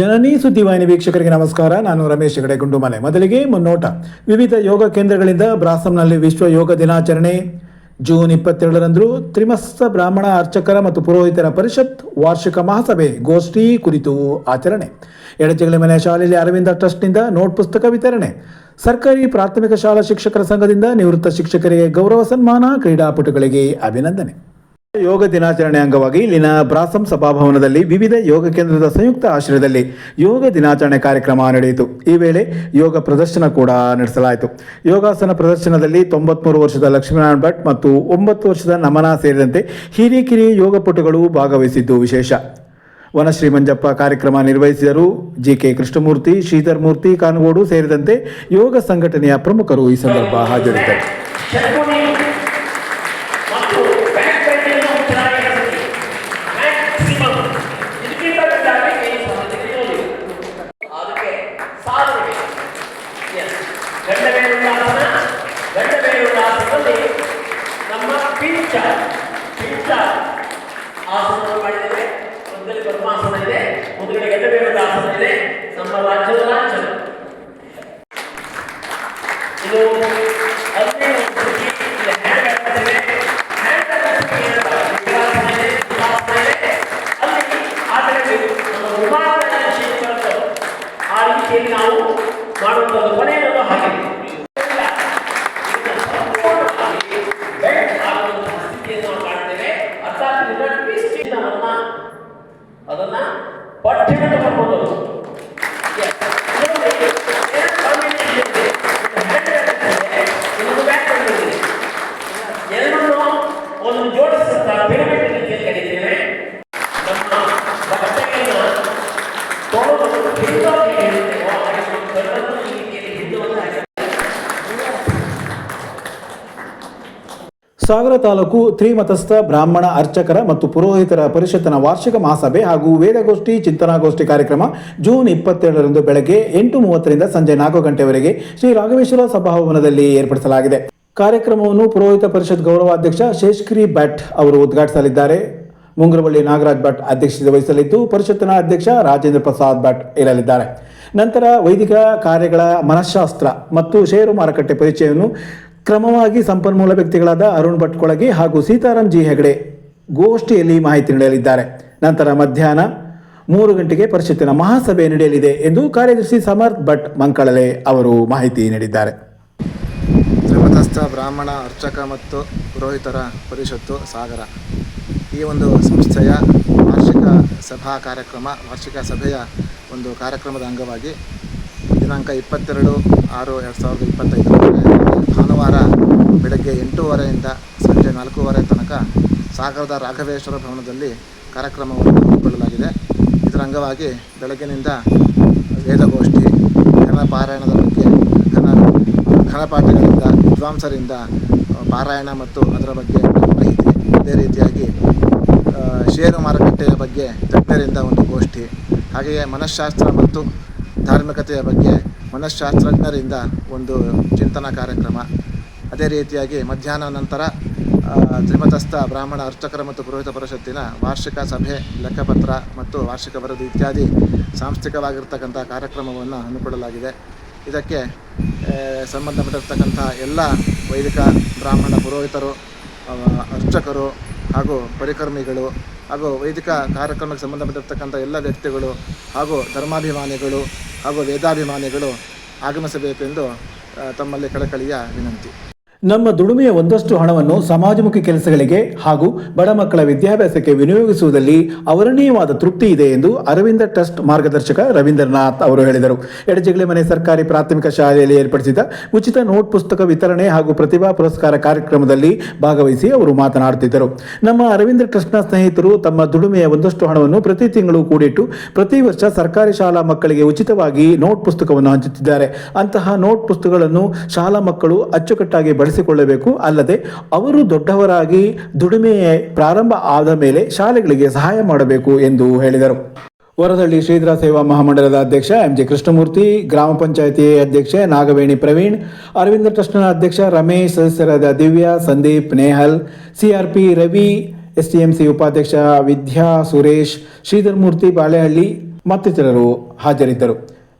ಜನನಿ ಸುದ್ದಿವಾಹಿನಿ ವೀಕ್ಷಕರಿಗೆ ನಮಸ್ಕಾರ. ನಾನು ರಮೇಶ್ ಹೆಗಡೆ ಗುಂಡುಮನೆ ಮೊದಲಿಗೆ ಮುನ್ನೋಟ. ವಿವಿಧ ಯೋಗ ಕೇಂದ್ರಗಳಿಂದ ಬ್ರಾಸಂನಲ್ಲಿ ವಿಶ್ವ ಯೋಗ ದಿನಾಚರಣೆ. ಜೂನ್ ಇಪ್ಪತ್ತೆರಡರಂದು ತ್ರಿಮಸ್ತ ಬ್ರಾಹ್ಮಣ ಅರ್ಚಕರ ಮತ್ತು ಪುರೋಹಿತರ ಪರಿಷತ್ ವಾರ್ಷಿಕ ಮಹಾಸಭೆ ಗೋಷ್ಠಿ ಕುರಿತು ಆಚರಣೆ. ಎಡಚಗಲಿ ಮನೆ ಶಾಲೆಯಲ್ಲಿ ಅರವಿಂದ ಟ್ರಸ್ಟ್ನಿಂದ ನೋಟ್ ಪುಸ್ತಕ ವಿತರಣೆ. ಸರ್ಕಾರಿ ಪ್ರಾಥಮಿಕ ಶಾಲಾ ಶಿಕ್ಷಕರ ಸಂಘದಿಂದ ನಿವೃತ್ತ ಶಿಕ್ಷಕರಿಗೆ ಗೌರವ ಸನ್ಮಾನ, ಕ್ರೀಡಾಪಟುಗಳಿಗೆ ಅಭಿನಂದನೆ. ಯೋಗ ದಿನಾಚರಣೆ ಅಂಗವಾಗಿ ಇಲ್ಲಿನ ಬ್ರಾಸಂ ಸಭಾಭವನದಲ್ಲಿ ವಿವಿಧ ಯೋಗ ಕೇಂದ್ರದ ಸಂಯುಕ್ತ ಆಶ್ರಯದಲ್ಲಿ ಯೋಗ ದಿನಾಚರಣೆ ಕಾರ್ಯಕ್ರಮ ನಡೆಯಿತು. ಈ ವೇಳೆ ಯೋಗ ಪ್ರದರ್ಶನ ಕೂಡ ನಡೆಸಲಾಯಿತು. ಯೋಗಾಸನ ಪ್ರದರ್ಶನದಲ್ಲಿ ತೊಂಬತ್ಮೂರು ವರ್ಷದ ಲಕ್ಷ್ಮೀನಾರಾಯಣ ಭಟ್ ಮತ್ತು ಒಂಬತ್ತು ವರ್ಷದ ನಮನ ಸೇರಿದಂತೆ ಹಿರಿಕಿರಿಯ ಯೋಗಪಟುಗಳು ಭಾಗವಹಿಸಿದ್ದು ವಿಶೇಷ. ವನಶ್ರೀ ಮಂಜಪ್ಪ ಕಾರ್ಯಕ್ರಮ ನಿರ್ವಹಿಸಿದರು. ಜಿ ಕೆ ಕೃಷ್ಣಮೂರ್ತಿ, ಶ್ರೀಧರ್ ಮೂರ್ತಿ, ಕಾನಗೋಡು ಸೇರಿದಂತೆ ಯೋಗ ಸಂಘಟನೆಯ ಪ್ರಮುಖರು ಈ ಸಂದರ್ಭ ಹಾಜರಿದ್ದರು. ಗಂಡಬೇರುಳ್ಳಾಸನದಲ್ಲಿ ನಮ್ಮ ಪಿಂಚ ಪಿಂಚ ಆಸನ ಮಾಡಿದ್ದೇವೆ. ಮೊದಲೇ ಪದ್ಮಾಸನ ಇದೆ ಮುಂದುಗಡೆ ಆಸನ ಇದೆ. ನಮ್ಮ ರಾಜ್ಯದ ಸಾಗರ ತಾಲೂಕು ತ್ರಿಮತಸ್ಥ ಬ್ರಾಹ್ಮಣ ಅರ್ಚಕರ ಮತ್ತು ಪುರೋಹಿತರ ಪರಿಷತ್ತಿನ ವಾರ್ಷಿಕ ಮಹಾಸಭೆ ಹಾಗೂ ವೇದಗೋಷ್ಠಿ ಚಿಂತನಾಗೋಷ್ಠಿ ಕಾರ್ಯಕ್ರಮ ಜೂನ್ ಇಪ್ಪತ್ತೆರಡರಂದು ಬೆಳಗ್ಗೆ ಎಂಟು ಮೂವತ್ತರಿಂದ ಸಂಜೆ ನಾಲ್ಕು ಗಂಟೆವರೆಗೆ ಶ್ರೀ ರಾಘವೇಶ್ವರ ಸಭಾಭವನದಲ್ಲಿ ಏರ್ಪಡಿಸಲಾಗಿದೆ. ಕಾರ್ಯಕ್ರಮವನ್ನು ಪುರೋಹಿತ ಪರಿಷತ್ ಗೌರವಾಧ್ಯಕ್ಷ ಶೇಷ್ಗಿರಿ ಭಟ್ ಅವರು ಉದ್ಘಾಟಿಸಲಿದ್ದಾರೆ. ಮುಂಗರವಳ್ಳಿ ನಾಗರಾಜ್ ಭಟ್ ಅಧ್ಯಕ್ಷತೆ ವಹಿಸಲಿದ್ದು ಪರಿಷತ್ತಿನ ಅಧ್ಯಕ್ಷ ರಾಜೇಂದ್ರ ಪ್ರಸಾದ್ ಭಟ್ ಇರಲಿದ್ದಾರೆ. ನಂತರ ವೈದಿಕ ಕಾರ್ಯಗಳ ಮನಃಶಾಸ್ತ್ರ ಮತ್ತು ಷೇರು ಮಾರುಕಟ್ಟೆ ಪರಿಚಯವನ್ನು ಕ್ರಮವಾಗಿ ಸಂಪನ್ಮೂಲ ವ್ಯಕ್ತಿಗಳಾದ ಅರುಣ್ ಭಟ್ ಕೊಳಗಿ ಹಾಗೂ ಸೀತಾರಾಮ್ ಜಿ ಹೆಗಡೆ ಗೋಷ್ಠಿಯಲ್ಲಿ ಮಾಹಿತಿ ನೀಡಲಿದ್ದಾರೆ. ನಂತರ ಮಧ್ಯಾಹ್ನ ಮೂರು ಗಂಟೆಗೆ ಪರಿಷತ್ತಿನ ಮಹಾಸಭೆ ನಡೆಯಲಿದೆ ಎಂದು ಕಾರ್ಯದರ್ಶಿ ಸಮರ್ಥ್ ಭಟ್ ಮಂಕಳಲೆ ಅವರು ಮಾಹಿತಿ ನೀಡಿದ್ದಾರೆ. ಬ್ರಾಹ್ಮಣ ಅರ್ಚಕ ಮತ್ತು ಪುರೋಹಿತರ ಪರಿಷತ್ತು ಸಾಗರ. ಈ ಒಂದು ಸಂಸ್ಥೆಯ ವಾರ್ಷಿಕ ಸಭಾ ಕಾರ್ಯಕ್ರಮ, ವಾರ್ಷಿಕ ಸಭೆಯ ಒಂದು ಕಾರ್ಯಕ್ರಮದ ಅಂಗವಾಗಿ ದಿನಾಂಕ ಇಪ್ಪತ್ತೆರಡು ಆರು ಎರಡು ಸಾವಿರದ ಇಪ್ಪತ್ತೈದು ಭಾನುವಾರ ಬೆಳಗ್ಗೆ ಎಂಟೂವರೆಯಿಂದ ಸಂಜೆ ನಾಲ್ಕೂವರೆ ತನಕ ಸಾಗರದ ರಾಘವೇಶ್ವರ ಭವನದಲ್ಲಿ ಕಾರ್ಯಕ್ರಮವನ್ನು ಹಮ್ಮಿಕೊಳ್ಳಲಾಗಿದೆ. ಇದರ ಅಂಗವಾಗಿ ಬೆಳಗ್ಗಿನಿಂದ ವೇದಗೋಷ್ಠಿ ಘನ ಪಾರಾಯಣದ ಬಗ್ಗೆ ಘನ, ಘನಪಾಠಗಳಿಂದ, ವಿದ್ವಾಂಸರಿಂದ, ಪಾರಾಯಣ ಮತ್ತು ಅದರ ಬಗ್ಗೆ ಮಾಹಿತಿ ಷೇರು ಮಾರುಕಟ್ಟೆಯ ಬಗ್ಗೆ ತಜ್ಞರಿಂದ ಒಂದು ಗೋಷ್ಠಿ. ಹಾಗೆಯೇ ಮನಃಶಾಸ್ತ್ರ ಮತ್ತು ಧಾರ್ಮಿಕತೆಯ ಬಗ್ಗೆ ಮನಃಶಾಸ್ತ್ರಜ್ಞರಿಂದ ಒಂದು ಚಿಂತನಾ ಕಾರ್ಯಕ್ರಮ. ಅದೇ ರೀತಿಯಾಗಿ ಮಧ್ಯಾಹ್ನ ನಂತರ ತ್ರಿಮತಸ್ಥ ಬ್ರಾಹ್ಮಣ ಅರ್ಚಕರ ಮತ್ತು ಪುರೋಹಿತ ಪರಿಷತ್ತಿನ ವಾರ್ಷಿಕ ಸಭೆ, ಲೆಕ್ಕಪತ್ರ ಮತ್ತು ವಾರ್ಷಿಕ ವರದಿ ಇತ್ಯಾದಿ ಸಾಂಸ್ಥಿಕವಾಗಿರ್ತಕ್ಕಂಥ ಕಾರ್ಯಕ್ರಮವನ್ನು ಹಮ್ಮಿಕೊಳ್ಳಲಾಗಿದೆ. ಇದಕ್ಕೆ ಸಂಬಂಧಪಟ್ಟಿರ್ತಕ್ಕಂಥ ಎಲ್ಲ ವೈದಿಕ, ಬ್ರಾಹ್ಮಣ, ಪುರೋಹಿತರು ಅರ್ಚಕರು ಹಾಗೂ ಪರಿಕರ್ಮಿಗಳು ಹಾಗೂ ವೈದಿಕ ಕಾರ್ಯಕ್ರಮಕ್ಕೆ ಸಂಬಂಧಪಟ್ಟಿರ್ತಕ್ಕಂಥ ಎಲ್ಲ ವ್ಯಕ್ತಿಗಳು ಹಾಗೂ ಧರ್ಮಾಭಿಮಾನಿಗಳು ಹಾಗೂ ವೇದಾಭಿಮಾನಿಗಳು ಆಗಮಿಸಬೇಕೆಂದು ತಮ್ಮಲ್ಲಿ ಕಳಕಳಿಯ ವಿನಂತಿ. ನಮ್ಮ ದುಡಿಮೆಯ ಒಂದಷ್ಟು ಹಣವನ್ನು ಸಮಾಜಮುಖಿ ಕೆಲಸಗಳಿಗೆ ಹಾಗೂ ಬಡ ಮಕ್ಕಳ ವಿದ್ಯಾಭ್ಯಾಸಕ್ಕೆ ವಿನಿಯೋಗಿಸುವುದರಲ್ಲಿ ಅವರಣೀಯವಾದ ತೃಪ್ತಿ ಇದೆ ಎಂದು ಅರವಿಂದ ಟ್ರಸ್ಟ್ ಮಾರ್ಗದರ್ಶಕ ರವೀಂದ್ರನಾಥ್ ಅವರು ಹೇಳಿದರು. ಎಡಜಗಲಿ ಮನೆ ಸರ್ಕಾರಿ ಪ್ರಾಥಮಿಕ ಶಾಲೆಯಲ್ಲಿ ಏರ್ಪಡಿಸಿದ ಉಚಿತ ನೋಟ್ ಪುಸ್ತಕ ವಿತರಣೆ ಹಾಗೂ ಪ್ರತಿಭಾ ಪುರಸ್ಕಾರ ಕಾರ್ಯಕ್ರಮದಲ್ಲಿ ಭಾಗವಹಿಸಿ ಅವರು ಮಾತನಾಡುತ್ತಿದ್ದರು. ನಮ್ಮ ಅರವಿಂದ ಟ್ರಸ್ಟ್ನ ಸ್ನೇಹಿತರು ತಮ್ಮ ದುಡಿಮೆಯ ಒಂದಷ್ಟು ಹಣವನ್ನು ಪ್ರತಿ ತಿಂಗಳು ಕೂಡಿಟ್ಟು ಪ್ರತಿ ವರ್ಷ ಸರ್ಕಾರಿ ಶಾಲಾ ಮಕ್ಕಳಿಗೆ ಉಚಿತವಾಗಿ ನೋಟ್ ಪುಸ್ತಕವನ್ನು ಹಂಚುತ್ತಿದ್ದಾರೆ. ಅಂತಹ ನೋಟ್ ಪುಸ್ತಕಗಳನ್ನು ಶಾಲಾ ಮಕ್ಕಳು ಅಚ್ಚುಕಟ್ಟಾಗಿ ಬಳಸಿಕೊಳ್ಳಬೇಕು. ಅಲ್ಲದೆ ಅವರು ದೊಡ್ಡವರಾಗಿ ದುಡಿಮೆ ಪ್ರಾರಂಭ ಆದ ಮೇಲೆ ಶಾಲೆಗಳಿಗೆ ಸಹಾಯ ಮಾಡಬೇಕು ಎಂದು ಹೇಳಿದರು. ವರದಳ್ಳಿ ಶ್ರೀಧರ ಸೇವಾ ಮಹಾಮಂಡಲದ ಅಧ್ಯಕ್ಷ ಎಂ ಜಿ ಕೃಷ್ಣಮೂರ್ತಿ, ಗ್ರಾಮ ಪಂಚಾಯಿತಿ ಅಧ್ಯಕ್ಷೆ ನಾಗವೇಣಿ ಪ್ರವೀಣ್, ಅರವಿಂದ ಟ್ರಸ್ಟ್ನ ಅಧ್ಯಕ್ಷ ರಮೇಶ್, ಸದಸ್ಯರಾದ ದಿವ್ಯಾ, ಸಂದೀಪ್, ನೇಹಲ್ ಸಿಆರ್ಪಿ ರವಿ ಎಸ್ಟಿಎಂಸಿ ಉಪಾಧ್ಯಕ್ಷ ವಿದ್ಯಾ, ಸುರೇಶ್ ಶ್ರೀಧರ್ ಮೂರ್ತಿ ಬಾಳೆಹಳ್ಳಿ ಮತ್ತಿತರರು ಹಾಜರಿದ್ದರು.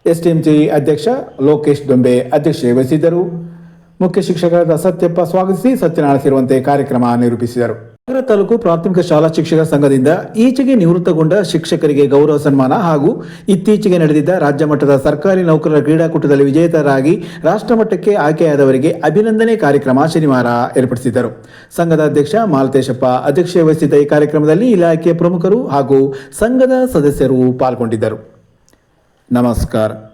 ಎಸ್ಟಿಎಂಸಿ ಅಧ್ಯಕ್ಷ ಲೋಕೇಶ್ ದೊಂಬೆ ಅಧ್ಯಕ್ಷತೆ ವಹಿಸಿದ್ದರು. ಮುಖ್ಯ ಶಿಕ್ಷಕರಾದ ಸತ್ಯಪ್ಪ ಸ್ವಾಗತಿಸಿ ಸತ್ಯನಾರಾಯಣ ಸೇರುವಂತೆ ಕಾರ್ಯಕ್ರಮ ನಿರೂಪಿಸಿದರು. ನಗರ ತಾಲೂಕು ಪ್ರಾಥಮಿಕ ಶಾಲಾ ಶಿಕ್ಷಕರ ಸಂಘದಿಂದ ಈಚೆಗೆ ನಿವೃತ್ತಗೊಂಡ ಶಿಕ್ಷಕರಿಗೆ ಗೌರವ ಸನ್ಮಾನ ಹಾಗೂ ಇತ್ತೀಚೆಗೆ ನಡೆದಿದ್ದ ರಾಜ್ಯ ಮಟ್ಟದ ಸರ್ಕಾರಿ ನೌಕರರ ಕ್ರೀಡಾಕೂಟದಲ್ಲಿ ವಿಜೇತರಾಗಿ ರಾಷ್ಟ್ರಮಟ್ಟಕ್ಕೆ ಆಯ್ಕೆಯಾದವರಿಗೆ ಅಭಿನಂದನೆ ಕಾರ್ಯಕ್ರಮ ಶನಿವಾರ ಏರ್ಪಡಿಸಿದ್ದರು. ಸಂಘದ ಅಧ್ಯಕ್ಷ ಮಾಲತೇಶಪ್ಪ ಅಧ್ಯಕ್ಷತೆ ವಹಿಸಿದ್ದ ಈ ಕಾರ್ಯಕ್ರಮದಲ್ಲಿ ಇಲಾಖೆಯ ಪ್ರಮುಖರು ಹಾಗೂ ಸಂಘದ ಸದಸ್ಯರು ಪಾಲ್ಗೊಂಡಿದ್ದರು. ನಮಸ್ಕಾರ.